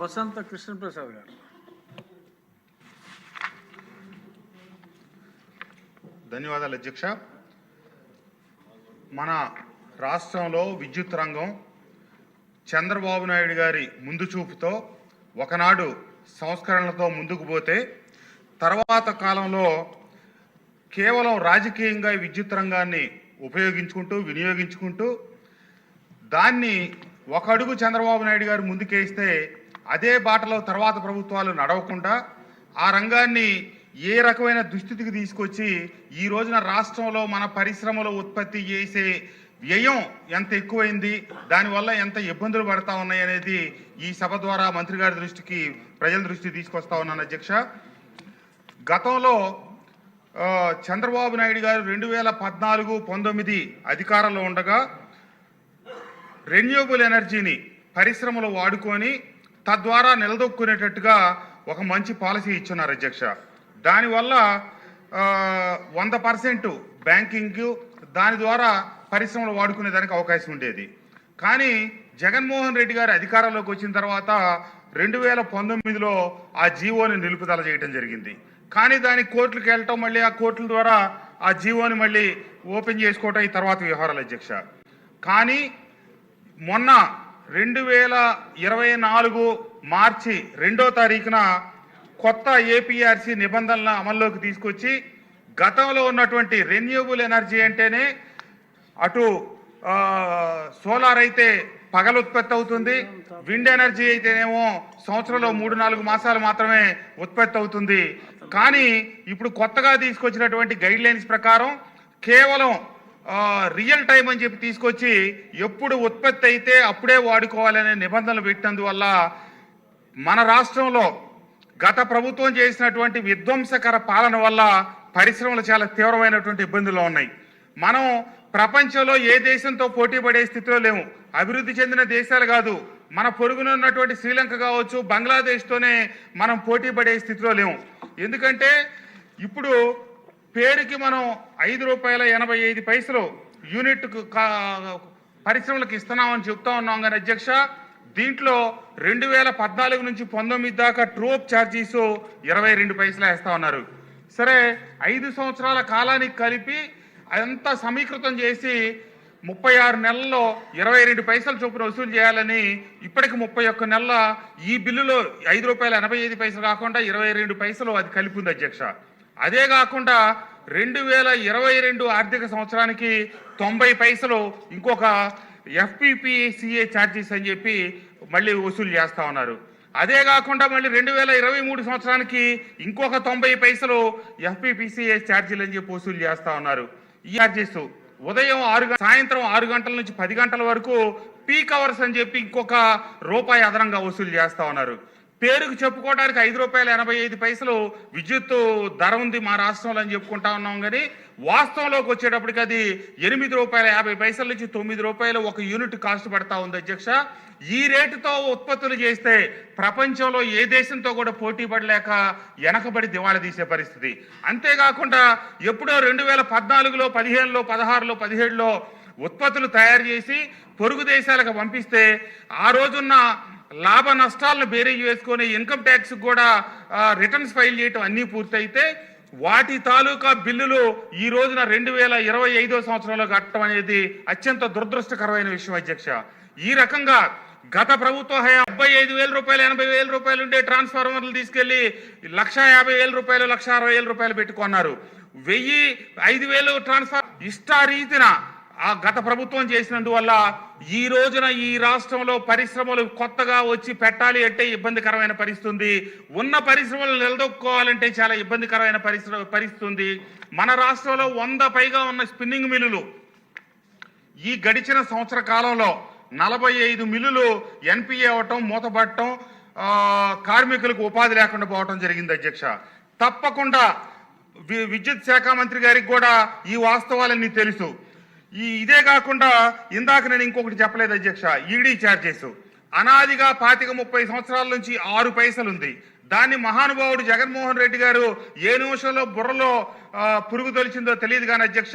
వసంత కృష్ణప్రసాద్ గారు. ధన్యవాదాలు అధ్యక్ష. మన రాష్ట్రంలో విద్యుత్ రంగం చంద్రబాబు నాయుడు గారి ముందు చూపుతో ఒకనాడు సంస్కరణలతో ముందుకు పోతే తర్వాత కాలంలో కేవలం రాజకీయంగా విద్యుత్ రంగాన్ని ఉపయోగించుకుంటూ వినియోగించుకుంటూ దాన్ని ఒక అడుగు చంద్రబాబు నాయుడు గారు ముందుకేస్తే అదే బాటలో తర్వాత ప్రభుత్వాలు నడవకుండా ఆ రంగాన్ని ఏ రకమైన దుస్థితికి తీసుకొచ్చి ఈ రోజున రాష్ట్రంలో మన పరిశ్రమలో ఉత్పత్తి చేసే వ్యయం ఎంత ఎక్కువైంది దానివల్ల ఎంత ఇబ్బందులు పడతా ఉన్నాయి అనేది ఈ సభ ద్వారా మంత్రి గారి దృష్టికి ప్రజల దృష్టికి తీసుకొస్తా ఉన్నాను అధ్యక్ష. గతంలో చంద్రబాబు నాయుడు గారు రెండు వేల పద్నాలుగు పంతొమ్మిది అధికారంలో ఉండగా రెన్యూబుల్ ఎనర్జీని పరిశ్రమలు వాడుకొని తద్వారా నిలదొక్కునేటట్టుగా ఒక మంచి పాలసీ ఇచ్చున్నారు అధ్యక్ష. దానివల్ల వంద పర్సెంట్ బ్యాంకింగ్ దాని ద్వారా పరిశ్రమలు వాడుకునే దానికి అవకాశం ఉండేది. కానీ జగన్మోహన్ రెడ్డి గారు అధికారంలోకి వచ్చిన తర్వాత రెండు వేల పంతొమ్మిదిలో ఆ జీవోని నిలుపుదల చేయడం జరిగింది. కానీ దాని కోర్టులకు వెళ్ళటం మళ్ళీ ఆ కోర్టుల ద్వారా ఆ జీవోని మళ్ళీ ఓపెన్ చేసుకోవటం ఈ తర్వాత వ్యవహారాలు అధ్యక్ష. కానీ మొన్న రెండు వేల ఇరవై నాలుగు మార్చి రెండో తారీఖున కొత్త ఏపీఆర్సీ నిబంధనలను అమల్లోకి తీసుకొచ్చి గతంలో ఉన్నటువంటి రెన్యూబుల్ ఎనర్జీ అంటేనే అటు సోలార్ అయితే పగలు ఉత్పత్తి అవుతుంది విండ్ ఎనర్జీ అయితేనేమో సంవత్సరంలో మూడు నాలుగు మాసాలు మాత్రమే ఉత్పత్తి అవుతుంది. కానీ ఇప్పుడు కొత్తగా తీసుకొచ్చినటువంటి గైడ్ లైన్స్ ప్రకారం కేవలం రియల్ టైం అని చెప్పి తీసుకొచ్చి ఎప్పుడు ఉత్పత్తి అయితే అప్పుడే వాడుకోవాలనే నిబంధనలు పెట్టినందువల్ల మన రాష్ట్రంలో గత ప్రభుత్వం చేసినటువంటి విధ్వంసకర పాలన వల్ల పరిశ్రమలు చాలా తీవ్రమైనటువంటి ఇబ్బందులు ఉన్నాయి. మనం ప్రపంచంలో ఏ దేశంతో పోటీ పడే స్థితిలో లేము. అభివృద్ధి చెందిన దేశాలు కాదు. మన పొరుగున ఉన్నటువంటి శ్రీలంక కావచ్చు బంగ్లాదేశ్తోనే మనం పోటీ పడే స్థితిలో లేము. ఎందుకంటే ఇప్పుడు పేరుకి మనం ఐదు రూపాయల ఎనభై ఐదు పైసలు యూనిట్ పరిశ్రమలకు ఇస్తున్నామని చెప్తా ఉన్నాం కానీ అధ్యక్ష దీంట్లో రెండు వేల పద్నాలుగు నుంచి పంతొమ్మిది దాకా ట్రోప్ ఛార్జీస్ ఇరవై రెండు పైసలు వేస్తా ఉన్నారు. సరే ఐదు సంవత్సరాల కాలానికి కలిపి అదంతా సమీకృతం చేసి ముప్పై ఆరు నెలల్లో ఇరవై రెండు పైసలు చొప్పున వసూలు చేయాలని ఇప్పటికి ముప్పై ఒక్క నెలల ఈ బిల్లులో ఐదు రూపాయల ఎనభై ఐదు పైసలు కాకుండా ఇరవై రెండు పైసలు అది కలిపి ఉంది అధ్యక్ష. అదే కాకుండా రెండు వేల ఇరవై రెండు ఆర్థిక సంవత్సరానికి తొంభై పైసలు ఇంకొక ఎఫ్పిపిసిఏ ఛార్జెస్ అని చెప్పి మళ్ళీ వసూలు చేస్తా ఉన్నారు. అదే కాకుండా మళ్ళీ రెండు వేల ఇరవై మూడు సంవత్సరానికి ఇంకొక తొంభై పైసలు ఎఫ్పిపిసిఏ ఛార్జీలు అని చెప్పి వసూలు చేస్తా ఉన్నారు. ఈ ఛార్జెస్ ఉదయం ఆరు సాయంత్రం ఆరు గంటల నుంచి పది గంటల వరకు పీక్ అవర్స్ అని చెప్పి ఇంకొక రూపాయి అదనంగా వసూలు చేస్తా ఉన్నారు. పేరుకు చెప్పుకోవడానికి ఐదు రూపాయల ఎనభై ఐదు పైసలు విద్యుత్ ధర ఉంది మా రాష్ట్రంలో అని చెప్పుకుంటా ఉన్నాం కానీ వాస్తవంలోకి వచ్చేటప్పటికి అది ఎనిమిది రూపాయల యాభై పైసల నుంచి తొమ్మిది రూపాయలు ఒక యూనిట్ కాస్ట్ పడతా ఉంది అధ్యక్ష. ఈ రేటుతో ఉత్పత్తులు చేస్తే ప్రపంచంలో ఏ దేశంతో కూడా పోటీ పడలేక వెనకబడి దివాళా తీసే పరిస్థితి. అంతేకాకుండా ఎప్పుడో రెండు వేల పద్నాలుగులో పదిహేనులో పదహారులో పదిహేడులో ఉత్పత్తులు తయారు చేసి పొరుగు దేశాలకు పంపిస్తే ఆ రోజున్న లాభ నష్టాలను బేరీజ్ వేసుకొని ఇన్కమ్ ట్యాక్స్ కూడా రిటర్న్స్ ఫైల్ చేయటం అన్నీ పూర్తయితే వాటి తాలూకా బిల్లులు ఈ రోజున రెండు వేల ఇరవై ఐదో సంవత్సరంలో కట్టడం అనేది అత్యంత దురదృష్టకరమైన విషయం అధ్యక్ష. ఈ రకంగా గత ప్రభుత్వ హయా డెబ్బై ఐదు వేల రూపాయలు ఎనభై వేల రూపాయలు ఉండే ట్రాన్స్ఫార్మర్లు తీసుకెళ్ళి లక్ష యాభై వేల రూపాయలు లక్ష అరవై వేల రూపాయలు పెట్టుకున్నారు. వెయ్యి ఐదు వేలు ట్రాన్స్ఫార్ ఇష్టారీతిన ఆ గత ప్రభుత్వం చేసినందువల్ల ఈ రోజున ఈ రాష్ట్రంలో పరిశ్రమలు కొత్తగా వచ్చి పెట్టాలి అంటే ఇబ్బందికరమైన పరిస్థితుంది. ఉన్న పరిశ్రమలు నిలదొక్కుకోవాలంటే చాలా ఇబ్బందికరమైన పరిశ్రమ పరిస్థితుంది. మన రాష్ట్రంలో వంద పైగా ఉన్న స్పిన్నింగ్ మిల్లులు. ఈ గడిచిన సంవత్సర కాలంలో నలభై ఐదు మిల్లులు ఎన్పిఏ అవటం మూతపడటం కార్మికులకు ఉపాధి లేకుండా పోవటం జరిగింది అధ్యక్ష. తప్పకుండా వి- విద్యుత్ శాఖ మంత్రి గారికి కూడా ఈ వాస్తవాలన్నీ తెలుసు. ఈ ఇదే కాకుండా ఇందాక నేను ఇంకొకటి చెప్పలేదు అధ్యక్ష ఈడీ ఛార్జెస్. అనాదిగా పాతిక ముప్పై సంవత్సరాల నుంచి ఆరు పైసలు ఉంది దాన్ని మహానుభావుడు జగన్మోహన్ రెడ్డి గారు ఏ నిమిషంలో బుర్రలో పురుగు తొలిచిందో తెలియదు కానీ అధ్యక్ష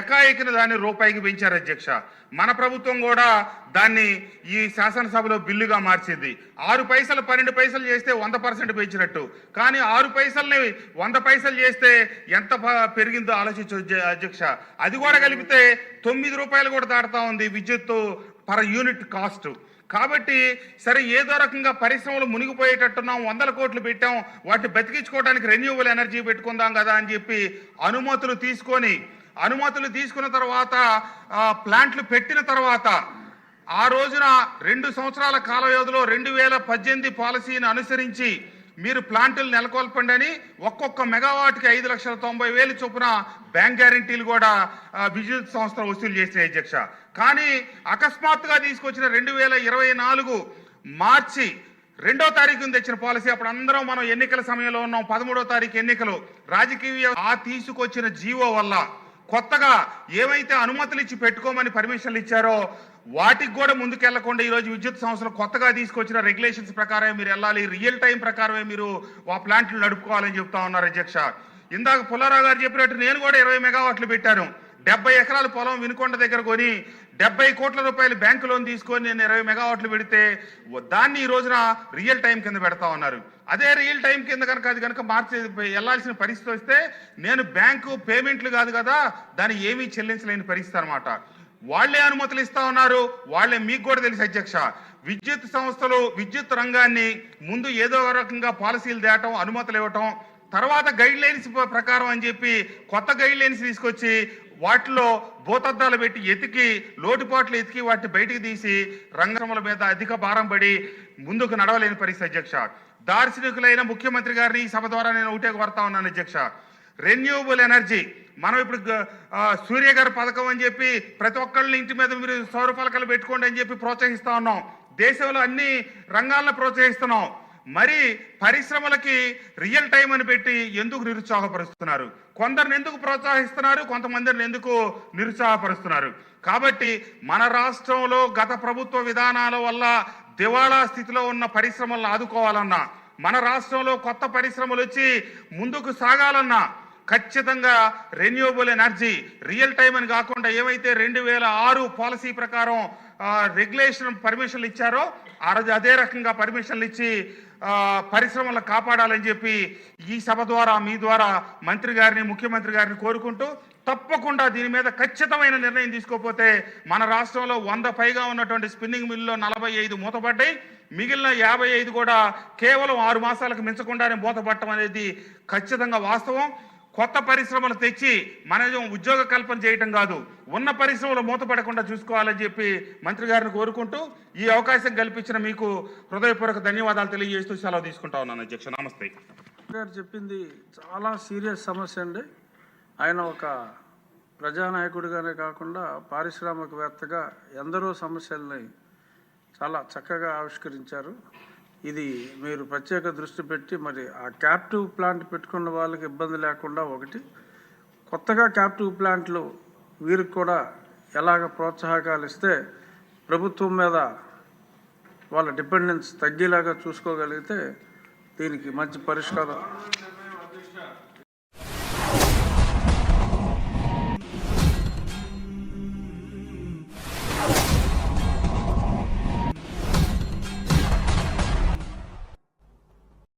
ఎకాఎకిన దాన్ని రూపాయికి పెంచారు అధ్యక్ష. మన ప్రభుత్వం కూడా దాన్ని ఈ శాసనసభలో బిల్లుగా మార్చింది. ఆరు పైసలు పన్నెండు పైసలు చేస్తే వంద పర్సెంట్ పెంచినట్టు. కానీ ఆరు పైసల్ని వంద పైసలు చేస్తే ఎంత పెరిగిందో ఆలోచించు అధ్యక్ష. అది కూడా కలిపితే తొమ్మిది రూపాయలు కూడా దాటుతా ఉంది. విద్యుత్ పర్ యూనిట్ కాస్ట్. కాబట్టి సరే ఏదో రకంగా పరిశ్రమలు మునిగిపోయేటట్టున్నాం వందల కోట్లు పెట్టాం వాటిని బతికించుకోవడానికి రెన్యూవల్ ఎనర్జీ పెట్టుకుందాం కదా అని చెప్పి అనుమతులు తీసుకొని అనుమతులు తీసుకున్న తర్వాత ప్లాంట్లు పెట్టిన తర్వాత ఆ రోజున రెండు సంవత్సరాల కాల వ్యవధిలో రెండు వేల పద్దెనిమిది పాలసీని అనుసరించి మీరు ప్లాంట్లు నెలకొల్పండి అని ఒక్కొక్క మెగావాట్కి ఐదు లక్షల తొంభై వేలు చొప్పున బ్యాంక్ గ్యారంటీలు కూడా విద్యుత్ సంస్థలు వసూలు చేసినాయి అధ్యక్ష. కానీ అకస్మాత్తుగా తీసుకొచ్చిన రెండు వేల ఇరవై నాలుగు మార్చి రెండో తారీఖున తెచ్చిన పాలసీ. అప్పుడు అందరం మనం ఎన్నికల సమయంలో ఉన్నాం. పదమూడో తారీఖు ఎన్నికలు. రాజకీయ ఆ తీసుకొచ్చిన జీవో వల్ల కొత్తగా ఏవైతే అనుమతులు ఇచ్చి పెట్టుకోమని పర్మిషన్లు ఇచ్చారో వాటికి కూడా ముందుకెళ్ళకుండా ఈరోజు విద్యుత్ సంస్థలు కొత్తగా తీసుకొచ్చిన రెగ్యులేషన్స్ ప్రకారమే మీరు వెళ్ళాలి. రియల్ టైం ప్రకారమే మీరు ఆ ప్లాంట్లు నడుపుకోవాలని చెప్తా ఉన్నారు అధ్యక్ష. ఇందాక పుల్లారావు గారు చెప్పినట్టు నేను కూడా ఇరవై మెగావాట్లు పెట్టాను. డెబ్బై ఎకరాల పొలం వినుకొండ దగ్గర కొని డెబ్బై కోట్ల రూపాయలు బ్యాంకు లోన్ తీసుకొని నేను ఇరవై మెగావాట్లు పెడితే దాన్ని ఈ రోజున రియల్ టైం కింద పెడతా ఉన్నారు. అదే రియల్ టైం కింద కనుక అది కనుక మార్చి వెళ్ళాల్సిన పరిస్థితి వస్తే నేను బ్యాంకు పేమెంట్లు కాదు కదా దాన్ని ఏమీ చెల్లించలేని పరిస్థితి అనమాట వాళ్ళే అనుమతులు ఇస్తా ఉన్నారు వాళ్ళే మీకు కూడా తెలుసు అధ్యక్ష. విద్యుత్ సంస్థలు విద్యుత్ రంగాన్ని ముందు ఏదో రకంగా పాలసీలు తేవటం అనుమతులు ఇవ్వటం తర్వాత గైడ్ లైన్స్ ప్రకారం అని చెప్పి కొత్త గైడ్ లైన్స్ తీసుకొచ్చి వాటిలో భూతద్దాలు పెట్టి ఎతికి లోటుపాట్లు ఎతికి వాటిని బయటికి తీసి రంగముల మీద అధిక భారం పడి ముందుకు నడవలేని పరిస్థితి అధ్యక్ష. దార్శనికులైన ముఖ్యమంత్రి గారిని ఈ సభ ద్వారా నేను ఒకటే కోరుతా ఉన్నాను అధ్యక్ష. రెన్యూవబుల్ ఎనర్జీ మనం ఇప్పుడు సూర్యగారి పథకం అని చెప్పి ప్రతి ఒక్కళ్ళని ఇంటి మీద మీరు సౌర ఫలకాలు పెట్టుకోండి అని చెప్పి ప్రోత్సహిస్తా ఉన్నాం. దేశంలో అన్ని రంగాలను ప్రోత్సహిస్తున్నాం. మరి పరిశ్రమలకి రియల్ టైం అని పెట్టి ఎందుకు నిరుత్సాహపరుస్తున్నారు? కొందరిని ఎందుకు ప్రోత్సహిస్తున్నారు? కొంతమందిని ఎందుకు నిరుత్సాహపరుస్తున్నారు? కాబట్టి మన రాష్ట్రంలో గత ప్రభుత్వ విధానాల వల్ల దివాళా స్థితిలో ఉన్న పరిశ్రమలను ఆదుకోవాలన్నా మన రాష్ట్రంలో కొత్త పరిశ్రమలు వచ్చి ముందుకు సాగాలన్నా ఖచ్చితంగా రెన్యూవబుల్ ఎనర్జీ రియల్ టైం అని కాకుండా ఏమైతే రెండు వేల ఆరు పాలసీ ప్రకారం రెగ్యులేషన్ పర్మిషన్లు ఇచ్చారో ఆ రోజు అదే రకంగా పర్మిషన్లు ఇచ్చి పరిశ్రమలను కాపాడాలని చెప్పి ఈ సభ ద్వారా మీ ద్వారా మంత్రి గారిని ముఖ్యమంత్రి గారిని కోరుకుంటూ తప్పకుండా దీని మీద ఖచ్చితమైన నిర్ణయం తీసుకోకపోతే మన రాష్ట్రంలో వంద పైగా ఉన్నటువంటి స్పిన్నింగ్ మిల్లులో నలభై ఐదు మూతపడ్డాయి. మిగిలిన యాభై ఐదు కూడా కేవలం ఆరు మాసాలకు మించకుండానే మూతపట్టడం అనేది ఖచ్చితంగా వాస్తవం. కొత్త పరిశ్రమలు తెచ్చి మనం ఉద్యోగ కల్పన చేయటం కాదు. ఉన్న పరిశ్రమలు మూతపడకుండా చూసుకోవాలని చెప్పి మంత్రి గారిని కోరుకుంటూ ఈ అవకాశం కల్పించిన మీకు హృదయపూర్వక ధన్యవాదాలు తెలియజేస్తూ సెలవు తీసుకుంటా ఉన్నాను అధ్యక్ష. నమస్తే. గారు చెప్పింది చాలా సీరియస్ సమస్య అండి. ఆయన ఒక ప్రజానాయకుడిగానే కాకుండా పారిశ్రామికవేత్తగా ఎందరో సమస్యల్ని చాలా చక్కగా ఆవిష్కరించారు. ఇది మీరు ప్రత్యేక దృష్టి పెట్టి మరి ఆ క్యాప్టివ్ ప్లాంట్ పెట్టుకున్న వాళ్ళకి ఇబ్బంది లేకుండా ఒకటి కొత్తగా క్యాప్టివ్ ప్లాంట్లు వీరికి కూడా ఎలాగ ప్రోత్సాహకాలు ఇస్తే ప్రభుత్వం మీద వాళ్ళ డిపెండెన్స్ తగ్గేలాగా చూసుకోగలిగితే దీనికి మంచి పరిష్కారం.